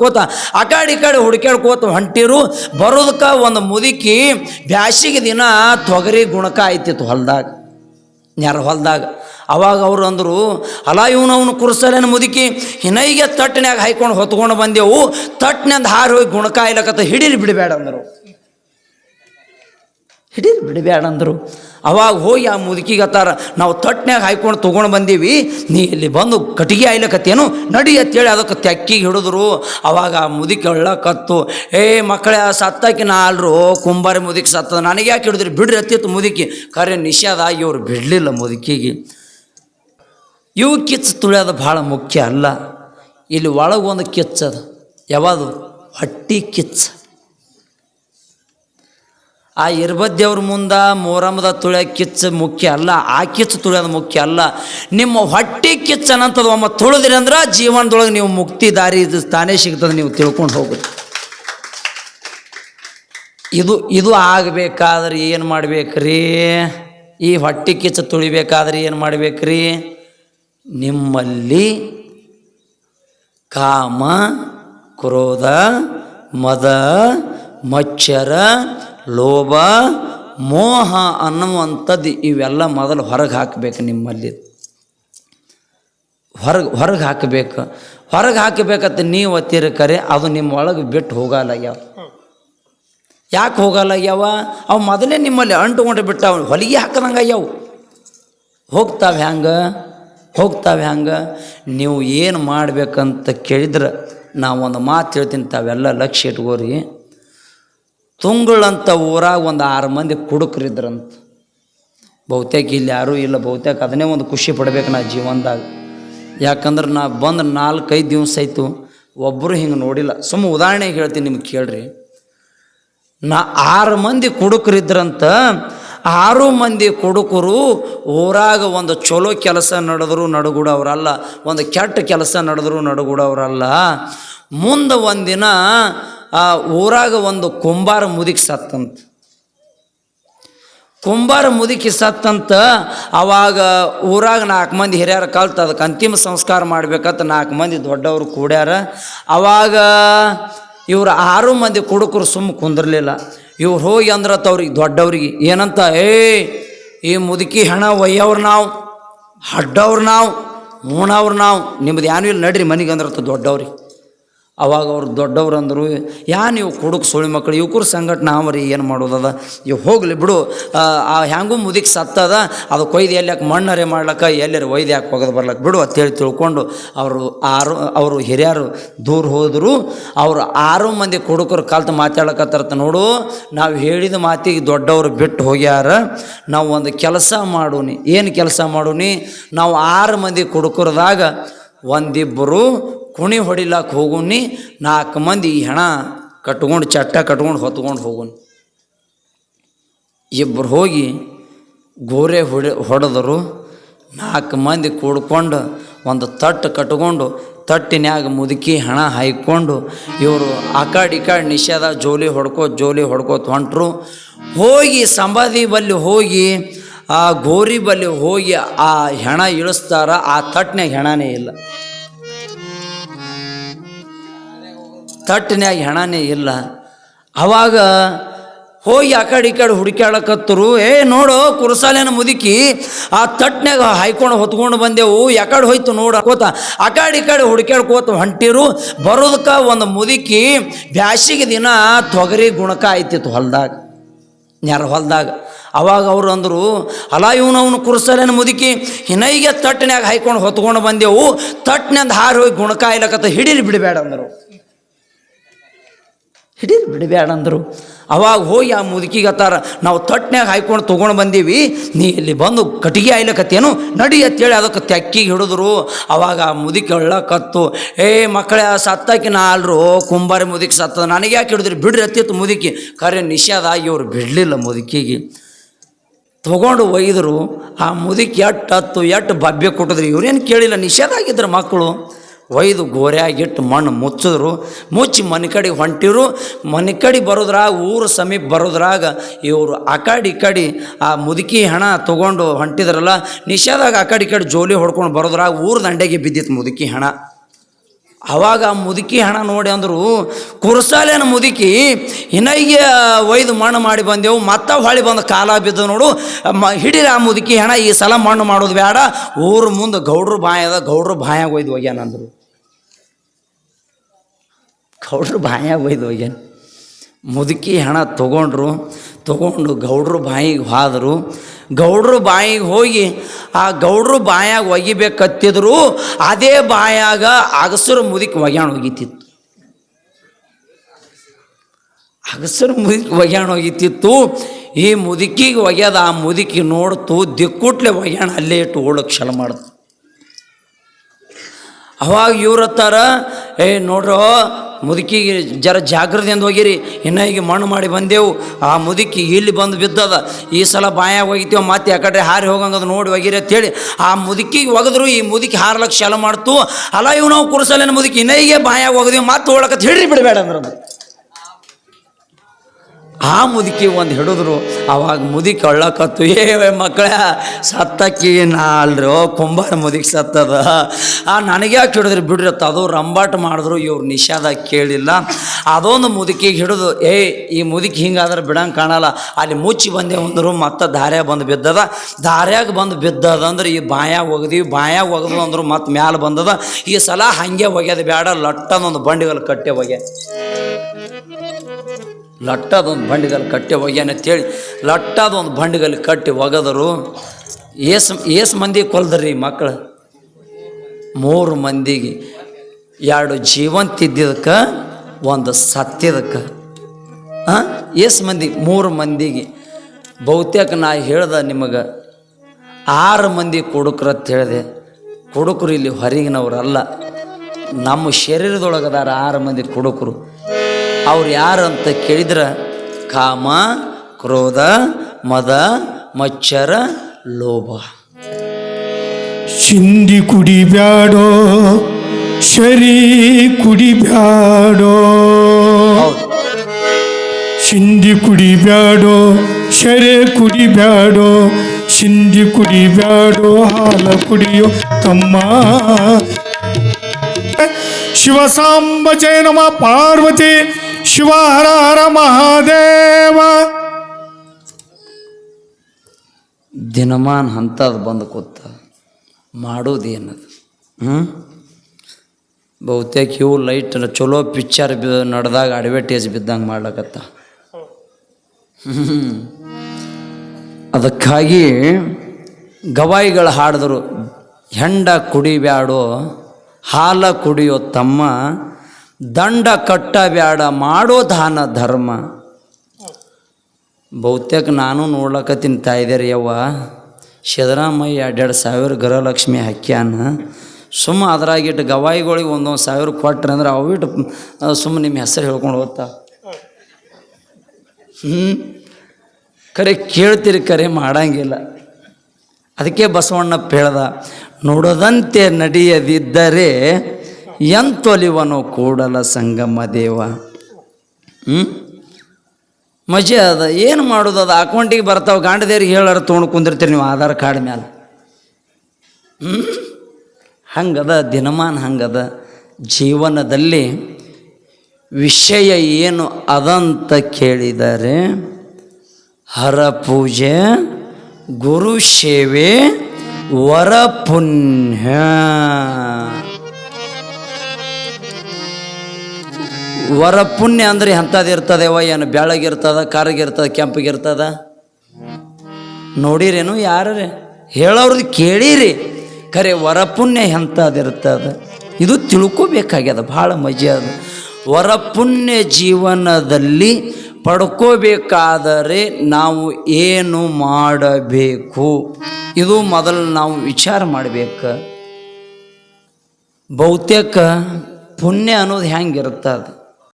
ಕೋತ ಆ ಕಡೆ ಈ ಕಡೆ ಹುಡುಕ್ಯಾಡ್ಕೋತ ಹೊಂಟಿರು ಬರೋದಕ್ಕೆ ಒಂದು ಮುದುಕಿ ಬ್ಯಾಸಿಗೆ ದಿನ ತೊಗರಿ ಗುಣಕ ಆಯ್ತಿತ್ತು ಹೊಲ್ದಾಗ ಯಾರ ಹೊಲ್ದಾಗ. ಅವಾಗ ಅವ್ರು ಅಂದರು, ಅಲ ಇವನು ಅವನು ಕುರ್ಸಲೇನು ಮುದುಕಿ, ಹಿನೈಗೆ ತಟ್ಟಿನ್ಯಾಗ ಹಾಯ್ಕೊಂಡು ಹೊತ್ಕೊಂಡು ಬಂದೆವು ತಟ್ಟಿನಿಂದ ಹಾರಿ ಹೋಗಿ ಗುಣಕ ಆಯ್ಲಕತ್ತ ಹಿಡೀರಿ ಬಿಡಬೇಡ ಅಂದರು. ಹಿಡೀರಿ ಬಿಡಬೇಡ ಅಂದರು ಅವಾಗ ಹೋಗಿ ಆ ಮುದುಕಿಗೆ ಹತ್ತಾರ ನಾವು ತಟ್ನ್ಯಾಗ ಹಾಯ್ಕೊಂಡು ತೊಗೊಂಡು ಬಂದೀವಿ, ನೀ ಇಲ್ಲಿ ಬಂದು ಕಟ್ಟಿಗೆ ಆಯ್ಲಕತ್ತೇನು ನಡಿ ಅಂತೇಳಿ ಅದಕ್ಕೆ ತೆಕ್ಕಿಗೆ ಹಿಡಿದ್ರು. ಅವಾಗ ಆ ಮುದುಕಿ ಕತ್ತು, ಏ ಮಕ್ಕಳೇ ಸತ್ತಾಕಿ ನಾಲ್ರು ಕುಂಬಾರಿ ಮುದುಕಿ ಸತ್ತದ, ನನಗೆ ಯಾಕೆ ಹಿಡಿದ್ರಿ? ಬಿಡ್ರಿ ಅತ್ತಿತ್ತು ಮುದುಕಿ. ಖರೆ ನಿಷೇಧ ಆಗಿ ಇವ್ರು ಬಿಡಲಿಲ್ಲ ಮುದುಕಿಗೆ. ಇವು ಕಿಚ್ಚು ತುಳಿಯೋದು ಭಾಳ ಮುಖ್ಯ ಅಲ್ಲ. ಇಲ್ಲಿ ಒಳಗೊಂದು ಕಿಚ್ಚದ ಯಾವುದು? ಹಟ್ಟಿ ಕಿಚ್ಚು. ಆ ಇರ್ಬದ್ದೇವ್ರ ಮುಂದೆ ಮೋರಮದ ತುಳ ಕಿಚ್ಚು ಮುಖ್ಯ ಅಲ್ಲ, ಆ ಕಿಚ್ಚು ತುಳಿಯೋದು ಮುಖ್ಯ ಅಲ್ಲ. ನಿಮ್ಮ ಹೊಟ್ಟೆ ಕಿಚ್ಚು ಅನ್ನಂಥದ್ದು ಒಮ್ಮ ತುಳಿದ್ರಿ ಅಂದ್ರೆ ಜೀವನದೊಳಗೆ ನೀವು ಮುಕ್ತಿ ದಾರಿ ಇದು ತಾನೇ ಸಿಗ್ತದೆ ನೀವು ತಿಳ್ಕೊಂಡು ಹೋಗ್ರಿ. ಇದು ಇದು ಆಗಬೇಕಾದ್ರೆ ಏನು ಮಾಡ್ಬೇಕ್ರಿ? ಈ ಹೊಟ್ಟೆ ಕಿಚ್ಚು ತುಳಿಬೇಕಾದ್ರೆ ಏನು ಮಾಡ್ಬೇಕ್ರಿ? ನಿಮ್ಮಲ್ಲಿ ಕಾಮ, ಕ್ರೋಧ, ಮದ ಮಚ್ಚರ, ಲೋಭ, ಮೋಹ ಅನ್ನುವಂಥದ್ದು ಇವೆಲ್ಲ ಮೊದಲು ಹೊರಗೆ ಹಾಕಬೇಕು ನಿಮ್ಮಲ್ಲಿ. ಹೊರಗೆ ಹೊರಗೆ ಹಾಕಬೇಕು. ಹೊರಗೆ ಹಾಕಬೇಕಂತ ನೀವು ಒತ್ತಿರ ಕರೆ, ಅದು ನಿಮ್ಮ ಒಳಗೆ ಬಿಟ್ಟು ಹೋಗಲ್ಲ ಯಾವ. ಯಾಕೆ ಹೋಗಲ್ಲ ಯಾವ? ಅವು ಮೊದಲೇ ನಿಮ್ಮಲ್ಲಿ ಅಂಟುಕೊಂಡು ಬಿಟ್ಟ ಅವನು ಹೊಲಿಗೆ ಹಾಕದಂಗೆ ಯಾವ. ಹೋಗ್ತಾವೆ ಹ್ಯಾಂಗೆ? ಹೋಗ್ತಾವೆ ಹ್ಯಾಂಗೆ? ನೀವು ಏನು ಮಾಡಬೇಕಂತ ಕೇಳಿದ್ರೆ ನಾವು ಒಂದು ಮಾತು ಹೇಳ್ತೀನಿ ತಾವೆಲ್ಲ ಲಕ್ಷ್ಯ ಇಟ್ಕೋರಿ. ತುಂಗಳಂತ ಊರಾಗ ಒಂದು ಆರು ಮಂದಿ ಕುಡುಕರಿದ್ರಂತ ಬಹುತೇಕ ಇಲ್ಲಿ ಯಾರೂ ಇಲ್ಲ, ಬಹುತೇಕ ಅದನ್ನೇ ಒಂದು ಖುಷಿ ಪಡ್ಬೇಕು ನಾ ಜೀವನದಾಗ. ಯಾಕಂದ್ರೆ ನಾ ಬಂದು ನಾಲ್ಕೈದು ದಿವಸ ಆಯಿತು ಒಬ್ಬರು ಹಿಂಗೆ ನೋಡಿಲ್ಲ. ಸುಮ್ಮ ಉದಾಹರಣೆಗೆ ಹೇಳ್ತೀನಿ ನಿಮ್ಗೆ ಕೇಳ್ರಿ. ನಾ ಆರು ಮಂದಿ ಕುಡುಕರಿದ್ರಂತ ಆರು ಮಂದಿ ಕುಡುಕರು ಊರಾಗ ಒಂದು ಚಲೋ ಕೆಲಸ ನಡೆದ್ರು ನಡುಗೂಡವ್ರಲ್ಲ ಒಂದು ಕೆಟ್ಟ ಕೆಲಸ ನಡೆದ್ರು ನಡುಗೂಡವ್ರಲ್ಲ ಮುಂದೆ ಒಂದಿನ ಆ ಊರಾಗ ಒಂದು ಕುಂಬಾರ ಮುದುಕಿ ಸತ್ತಂತ. ಕುಂಬಾರ ಮುದುಕಿ ಸತ್ತಂತ ಅವಾಗ ಊರಾಗ ನಾಲ್ಕು ಮಂದಿ ಹಿರಿಯರು ಕಲ್ತು ಅದಕ್ಕೆ ಅಂತಿಮ ಸಂಸ್ಕಾರ ಮಾಡ್ಬೇಕಂತ ನಾಲ್ಕು ಮಂದಿ ದೊಡ್ಡವರು ಕೂಡ್ಯಾರ. ಅವಾಗ ಇವರು ಆರು ಮಂದಿ ಕುಡುಕರು ಸುಮ್ಮ ಕುಂದಿರ್ಲಿಲ್ಲ. ಇವ್ರು ಹೋಗಿ ಅಂದ್ರೆ ತವ್ರಿಗೆ ದೊಡ್ಡವ್ರಿಗೆ, ಏನಂತ, ಏ, ಈ ಮುದುಕಿ ಹೆಣ ಒಯ್ಯವ್ರು ನಾವು, ಹಡ್ಡವ್ರು ನಾವು, ಮೂಣವ್ರು ನಾವು, ನಿಮ್ದು ಏನೂ ಇಲ್ಲ, ನಡ್ರಿ ಮನೆಗೆ ಅಂದ್ರತ್ತ ದೊಡ್ಡವ್ರಿಗೆ. ಅವಾಗ ಅವ್ರು ದೊಡ್ಡವ್ರು ಅಂದರು ಯಾ ನೀವು ಕುಡುಕು ಸುಳಿ ಮಕ್ಕಳು ಯುವಕರ ಸಂಘಟ ನಾವು ರೀ ಏನು ಮಾಡೋದದ? ಇವು ಹೋಗ್ಲಿ ಬಿಡು. ಆ, ಹ್ಯಾಂಗೂ ಮುದಿಕ್ ಸತ್ತದ ಅದು ಕೊಯ್ದು ಎಲ್ಲಕ್ಕೆ ಮಣ್ಣರೆ ಮಾಡ್ಲಕ್ಕ ಎಲ್ಲರೂ ಒಯ್ದು ಯಾಕೆ ಹೋಗೋದು ಬರ್ಲಕ್ಕೆ ಬಿಡು ಅಂತೇಳಿ ತಿಳ್ಕೊಂಡು ಅವರು ಆರು ಅವರು ಹಿರಿಯರು ದೂರ ಹೋದರು. ಅವರು ಆರು ಮಂದಿ ಕುಡುಕರು ಕಲ್ತು ಮಾತಾಡ್ಲಕ್ಕತ್ತರತ್ತ ನೋಡು ನಾವು ಹೇಳಿದ ಮಾತಿಗೆ ದೊಡ್ಡವರು ಬಿಟ್ಟು ಹೋಗ್ಯಾರ. ನಾವು ಒಂದು ಕೆಲಸ ಮಾಡೋನಿ. ಏನು ಕೆಲಸ ಮಾಡೋನಿ? ನಾವು ಆರು ಮಂದಿ ಕುಡುಕರದಾಗ ಒಂದಿಬ್ಬರು ಕುಣಿ ಹೊಡಿಲಾಕ ಹೋಗುನಿ, ನಾಲ್ಕು ಮಂದಿ ಹೆಣ ಕಟ್ಕೊಂಡು ಚಟ್ಟ ಕಟ್ಕೊಂಡು ಹೊತ್ಕೊಂಡು ಹೋಗುನಿ. ಇಬ್ಬರು ಹೋಗಿ ಗೋರೆ ಹೊಡೆ, ಹೊಡೆದರು. ನಾಲ್ಕು ಮಂದಿ ಕೂಡ್ಕೊಂಡು ಒಂದು ತಟ್ಟು ಕಟ್ಕೊಂಡು ತಟ್ಟಿನ್ಯಾಗ ಮುದುಕಿ ಹಣ ಹಾಯ್ಕೊಂಡು, ಇವರು ಆ ಕಡೆ ನಿಷೇಧ, ಜೋಲಿ ಹೊಡ್ಕೋ ಜೋಲಿ ಹೊಡ್ಕೋ ಹೊಂಟ್ರು. ಹೋಗಿ ಸಂಬಾದಿ ಬಲ್ಲಿ ಹೋಗಿ, ಆ ಗೋರಿ ಬಲ್ಲಿ ಹೋಗಿ ಆ ಹೆಣ ಇಳಿಸ್ತಾರ, ಆ ತಟ್ಟಿನ್ಯಾಗ ಹೆಣನೇ ಇಲ್ಲ. ತಟ್ಟಿನ್ಯಾಗ ಹೆಣನೇ ಇಲ್ಲ. ಅವಾಗ ಹೋಗಿ ಆ ಕಡೆ ಈ ಕಡೆ ಹುಡುಕ್ಯಾಡಕತ್ತರು, ಏ ನೋಡು, ಕುರ್ಸಾಲೇನ ಮುದುಕಿ, ಆ ತಟ್ನ್ಯಾಗ ಹಾಯ್ಕೊಂಡು ಹೊತ್ಕೊಂಡು ಬಂದೆವು, ಯಾಕಡೆ ಹೋಯ್ತು ನೋಡು. ಕೋತ, ಆ ಕಡೆ ಈ ಕಡೆ ಹುಡುಕ್ಯಾಡ್ಕೋತ ಹೊಂಟಿರು. ಬರೋದಕ್ಕೆ ಒಂದು ಮುದುಕಿ ಬ್ಯಾಸಿಗೆ ದಿನ ತೊಗರಿ ಗುಣಕ ಆಯ್ತಿತ್ತು ಹೊಲ್ದಾಗ, ನೆರ ಹೊಲ್ದಾಗ. ಅವಾಗ ಅವರು ಅಂದರು ಅಲ ಇವನು ಅವನು ಕುರ್ಸಲೇನು ಮುದುಕಿ, ಹಿನೈಗೆ ತಟ್ಟನ್ಯಾಗ ಹಾಯ್ಕೊಂಡು ಹೊತ್ಕೊಂಡು ಬಂದೆವು ತಟ್ಟಿನಿಂದ ಹಾರಿ ಹೋಗಿ ಗುಣಕ ಆಯ್ಲಕತ್ತ, ಹಿಡೀರಿ ಬಿಡಬೇಡ ಅಂದರು. ಹಿಡೀರಿ ಬಿಡಬೇಡ ಅಂದರು ಅವಾಗ ಹೋಗಿ ಆ ಮುದುಕಿಗೆ ಹತ್ತಾರ ನಾವು ತಟ್ನ್ಯಾಗ ಹಾಯ್ಕೊಂಡು ತೊಗೊಂಡು ಬಂದೀವಿ, ನೀ ಇಲ್ಲಿ ಬಂದು ಕಟ್ಟಿಗೆ ಆಯ್ಲಕತ್ತೇನು ನಡಿ ಅಂತೇಳಿ ಅದಕ್ಕೆ ತೆಕ್ಕಿಗೆ ಹಿಡಿದ್ರು. ಅವಾಗ ಆ ಮುದುಕಿ ಕತ್ತು, ಏ ಮಕ್ಕಳೇ ಸತ್ತಾಕಿ ನಾ ಅಲ್ರು, ಕುಂಬಾರಿ ಮುದುಕಿ ಸತ್ತದ. ನನಗೆ ಯಾಕೆ ಹಿಡಿದ್ರಿ? ಬಿಡ್ರಿ ಅತ್ತಿತ್ತು ಮುದುಕಿ. ಖರೆ ನಿಷೇಧ ಆಗಿ ಇವ್ರು ಬಿಡಲಿಲ್ಲ ಮುದುಕಿಗೆ. ತೊಗೊಂಡು ಒಯ್ದರು. ಆ ಮುದುಕಿ ಎಟ್ಟು ಹತ್ತು ಎಟ್ಟು ಬಬ್ಬೆ ಕೊಟ್ಟಿದ್ರು. ಇವ್ರೇನು ಕೇಳಿಲ್ಲ, ನಿಷೇಧ ಆಗಿದ್ರು ಮಕ್ಕಳು. ಒಯ್ದು ಗೋರ್ಯಾಗಿಟ್ಟು ಮಣ್ಣು ಮುಚ್ಚಿದ್ರು, ಮುಚ್ಚಿ ಮನೆ ಕಡೆ ಹೊಂಟಿರು. ಮನೆ ಕಡೆ ಬರೋದ್ರಾಗ, ಊರು ಸಮೀಪ ಬರೋದ್ರಾಗ ಇವರು ಆ ಕಡೆ ಈ ಕಡೆ ಆ ಮುದುಕಿ ಹಣ ತೊಗೊಂಡು ಹೊಂಟಿದ್ರಲ್ಲ, ನಿಷೇಧಾಗ ಆ ಕಡೆ ಈ ಕಡೆ ಜೋಲಿ ಹೊಡ್ಕೊಂಡು ಬರೋದ್ರಾಗ ಊರು ದಂಡೆಗೆ ಬಿದ್ದಿತ್ತು ಮುದುಕಿ ಹಣ. ಅವಾಗ ಆ ಮುದುಕಿ ಹಣ ನೋಡಿ ಅಂದರು, ಕುರ್ಸಾಲೇನ ಮುದುಕಿ ಇನ್ನೈಗೆ ಒಯ್ದು ಮಣ್ಣು ಮಾಡಿ ಬಂದೆವು, ಮತ್ತೆ ಹೊಳಿ ಬಂದು ಕಾಲ ಬಿದ್ದು ನೋಡು. ಮ, ಹಿಡಿರಿ ಆ ಮುದುಕಿ ಹಣ, ಈ ಸಲ ಮಣ್ಣು ಮಾಡೋದು ಬೇಡ. ಊರು ಮುಂದೆ ಗೌಡ್ರು ಬಾಯದ, ಗೌಡ್ರು ಬಾಯಾಗ ಒಯ್ದು ಒಗ್ಯಾನಂದ್ರು ಗೌಡ್ರು ಬಾಯಾಗ ಒಯ್ದು ಹೋಗ್ಯಾನ. ಮುದುಕಿ ಹಣ ತಗೊಂಡ್ರು, ತೊಗೊಂಡು ಗೌಡ್ರು ಬಾಯಿಗೆ ಹಾದರು. ಗೌಡ್ರು ಬಾಯಿಗೆ ಹೋಗಿ ಆ ಗೌಡ್ರು ಬಾಯಾಗ ಒಗಿಬೇಕತ್ತಿದ್ರು, ಅದೇ ಬಾಯಾಗ ಅಗಸರು ಮುದುಕಿ ಒಗ್ಯಾಣ ಒಗಿತಿತ್ತು ಅಗಸರು ಮುದುಕಿ ಒಗ್ಯಾಣ ಒಗಿತಿತ್ತು ಈ ಮುದುಕಿಗೆ ಒಗ್ಯದ ಆ ಮುದುಕಿ ನೋಡ್ತು ದಿಕ್ಕುಟ್ಲೆ ಒಗ್ಯಾಣ ಅಲ್ಲೇ ಇಟ್ಟು ಓಡಕ್ಕೆ ಶಲ ಮಾಡ್ತು. ಅವಾಗ ಇವ್ರು ಹತ್ತಾರ, ಏ, ನೋಡ್ರೋ ಮುದುಕಿಗೆ ಜರ ಜಾಗ್ರತೆಯಿಂದ ಹೋಗಿರಿ, ಇನ್ನ ಈಗ ಮಣ್ಣು ಮಾಡಿ ಬಂದೆವು. ಆ ಮುದುಕಿ ಇಲ್ಲಿ ಬಂದು ಬಿದ್ದದ. ಈ ಸಲ ಬಾಯಾಗ ಹೋಗಿತ್ತೇವೆ, ಮತ್ತೆ ಯಾಕಡೆ ಹಾರಿ ಹೋಗಂಗದ ನೋಡಿ ಹೋಗಿರಿ ಅಂತೇಳಿ ಆ ಮುದುಕಿಗೆ ಒಗದ್ರು. ಈ ಮುದುಕಿ ಹಾರ್ಲಕ್ಕೆ ಶಲ ಮಾಡ್ತು. ಅಲ್ಲ, ಇವು ನಾವು ಕುರ್ಸಲ್ಲೇನು ಮುದುಕಿ, ಇನ್ನ ಈಗ ಬಾಯಾಗ ಹೋಗದಿವಿ ಮತ್ತೆ ಹೋಗ್ಲಕ್ಕ ಹೇಳ್ರಿ ಬಿಡಬೇಡ ಅಂದ್ರೆ. ಆ ಮುದುಕಿ ಒಂದು ಹಿಡಿದ್ರು, ಅವಾಗ ಮುದುಕಿ ಅಳ್ಳಕತ್ತು, ಏ ಮಕ್ಕಳ ಸತ್ತಕ್ಕಿ ನಾ ಅಲ್ರಿ ಓ ಕುಂಬಾರ ಮುದುಕಿ ಸತ್ತದ. ಆ ನನಗೆ ಯಾಕೆ ಹಿಡಿದ್ರು ಬಿಡ್ರಿ ಅದು ರಂಬಾಟ ಮಾಡಿದ್ರು, ಇವ್ರು ನಿಷಾದ ಕೇಳಿಲ್ಲ. ಅದೊಂದು ಮುದುಕಿಗೆ ಹಿಡಿದು, ಏ, ಈ ಮುದುಕಿ ಹಿಂಗಾದ್ರೆ ಬಿಡಂಗೆ ಕಾಣಲ್ಲ. ಅಲ್ಲಿ ಮುಚ್ಚಿ ಬಂದೆ ಅಂದರು ಮತ್ತೆ ದಾರ್ಯಾಗ ಬಂದು ಬಿದ್ದದ. ದಾರ್ಯಾಗ ಬಂದು ಬಿದ್ದದ ಅಂದ್ರೆ, ಈ ಬಾಯಾಗ ಒಗೆದು ಬಾಯಾಗ ಒಗದು ಅಂದ್ರು ಮತ್ತೆ ಮ್ಯಾಲೆ ಬಂದದ. ಈ ಸಲ ಹಂಗೆ ಒಗ್ಯದ ಬೇಡ ಲಟ್ಟನೊಂದು ಬಂಡಿಗಳು ಕಟ್ಟೆ ಒಗ್ಯ ಲಟ್ಟದೊಂದು ಬಂಡಿಗಲ್ಲಿ ಕಟ್ಟಿ ಒಗ್ಯಾನ ಅಂತೇಳಿ ಲಟ್ಟದೊಂದು ಬಂಡಿಗಲ್ಲಿ ಕಟ್ಟಿ ಒಗದರು. ಏಸ್ ಏಸ್ ಮಂದಿ ಕೊಲ್ದ್ರಿ ಮಕ್ಕಳು ಮೂರು ಮಂದಿಗೆ. ಎರಡು ಜೀವಂತ ಇದ್ದಿದ್ದಕ್ಕೆ, ಒಂದು ಸತ್ಯದಕ್ಕೆ ಹಾಂ ಏಸ್ ಮಂದಿ, ಮೂರು ಮಂದಿಗೆ. ಬಹುತೇಕ ನಾ ಹೇಳ್ದೆ ನಿಮಗೆ, ಆರು ಮಂದಿ ಅಂತ ಹೇಳಿದೆ. ಕುಡುಕರು ಇಲ್ಲಿ ಹೊರಗಿನವರಲ್ಲ. ನಮ್ಮ ಶರೀರದೊಳಗದಾರ ಆರು ಮಂದಿ ಕುಡುಕರು. ಅವ್ರು ಯಾರು ಅಂತ ಕೇಳಿದ್ರೆ? ಕಾಮ ಕ್ರೋಧ ಮದ ಮಚ್ಚರ ಲೋಭ. ಶಿಂದಿ ಕುಡಿಬ್ಯಾಡೋ ಶರೀ ಕುಡಿಬ್ಯಾಡೋ. ಚಿಂದಿ ಕುಡಿಬ್ಯಾಡೋ ಶರೆ ಕುಡಿಬ್ಯಾಡೋ. ಶಿಂದಿ ಕುಡಿಬ್ಯಾಡೋ ಹಾಲ ಕುಡಿಯೋ ತಮ್ಮ. ಶಿವಸಾಂಬ ಜಯ ನಮ ಪಾರ್ವತಿ. ಶಿವ ಹರ ಹರ ಮಹಾದೇವ. ದಿನಮಾನ ಹಂತದ ಬಂದು ಕೂತ ಮಾಡೋದೇನದು ಹ್ಞೂ ಬಹುತೇಕ ಇವು ಲೈಟ್ ಚಲೋ ಪಿಕ್ಚರ್ ಬಿ ನಡೆದಾಗ ಅಡ್ವರ್ಟೈಸ್ ಬಿದ್ದಂಗೆ ಮಾಡ್ಲಕತ್ತ. ಅದಕ್ಕಾಗಿ ಗವಾಯಿಗಳು ಹಾಡಿದ್ರು, ಹೆಂಡ ಕುಡಿಬ್ಯಾಡೋ, ಹಾಲ ಕುಡಿಯೋ ತಮ್ಮ ದಂಡ ಕಟ್ಟಬೇಡ ಮಾಡೋ ದಾನ ಧರ್ಮ. ಬಹುತೇಕ ನಾನು ನೋಡ್ಲಕತ್ತೀನಿ ತಾಯಿದೇರಿ ಯವ್ವ. ಸಿದ್ದರಾಮಯ್ಯ ಎರಡೆರಡು ಸಾವಿರ ಗೃಹಲಕ್ಷ್ಮಿ ಹಾಕ್ಯಾನ. ಸುಮ್ಮ ಅದ್ರಾಗಿಟ್ಟು ಗವಾಯಿಗಳಿಗೆ ಒಂದೊಂದು ಸಾವಿರ ಕೊಟ್ಟರೆ ಅಂದ್ರೆ ಅವಿಟ್ಟು ಸುಮ್ಮ ನಿಮ್ಮ ಹೆಸರು ಹೇಳ್ಕೊಂಡು ಹೋಗ್ತಾ. ಹ್ಞೂ ಕರೆ ಕೇಳ್ತೀರಿ, ಕರೆ ಮಾಡಂಗಿಲ್ಲ. ಅದಕ್ಕೆ ಬಸವಣ್ಣಪ್ಪ ಹೇಳ್ದ, ನೋಡದಂತೆ ನಡೆಯದಿದ್ದರೆ ಎಂತೊಲಿವನು ಕೂಡಲ ಸಂಗಮ ದೇವ? ಹ್ಞೂ ಮಜೆ ಅದ. ಏನು ಮಾಡೋದು ಅದು? ಅಕೌಂಟಿಗೆ ಬರ್ತಾವೆ ಗಾಂಡದೇರಿಗೆ ಹೇಳಾರ ತೊಗೊಂಡು ಕುಂದಿರ್ತೀರಿ ನೀವು ಆಧಾರ್ ಕಾರ್ಡ್ ಮೇಲೆ ಹ್ಞೂ ಹಂಗದ, ದಿನಮಾನ ಹಂಗದ ಜೀವನದಲ್ಲಿ ವಿಷಯ ಏನು ಅದಂತ ಕೇಳಿದರೆ ಹರ ಪೂಜೆ, ಗುರು ಸೇವೆ, ವರ ಪುಣ್ಯ. ವರ ಪುಣ್ಯ ಅಂದ್ರೆ ಎಂಥದ್ದು ಇರ್ತದೆವ ಏನು ಬೆಳಗಿರ್ತದ ಕರಗಿರ್ತದ ಕೆಂಪಗಿರ್ತದ ನೋಡಿರೇನು ಯಾರೇ ಹೇಳೋರ್ದು ಕೇಳಿರಿ. ಖರೆ ವರ ಪುಣ್ಯ ಎಂಥದಿರ್ತದ ಇದು ತಿಳ್ಕೋಬೇಕಾಗ್ಯದ, ಭಾಳ ಮಜಾ ಅದು. ವರ ಪುಣ್ಯ ಜೀವನದಲ್ಲಿ ಪಡ್ಕೋಬೇಕಾದರೆ ನಾವು ಏನು ಮಾಡಬೇಕು? ಇದು ಮೊದಲು ನಾವು ವಿಚಾರ ಮಾಡಬೇಕು. ಬಹುತೇಕ ಪುಣ್ಯ ಅನ್ನೋದು ಹೆಂಗಿರುತ್ತೆ ಅದು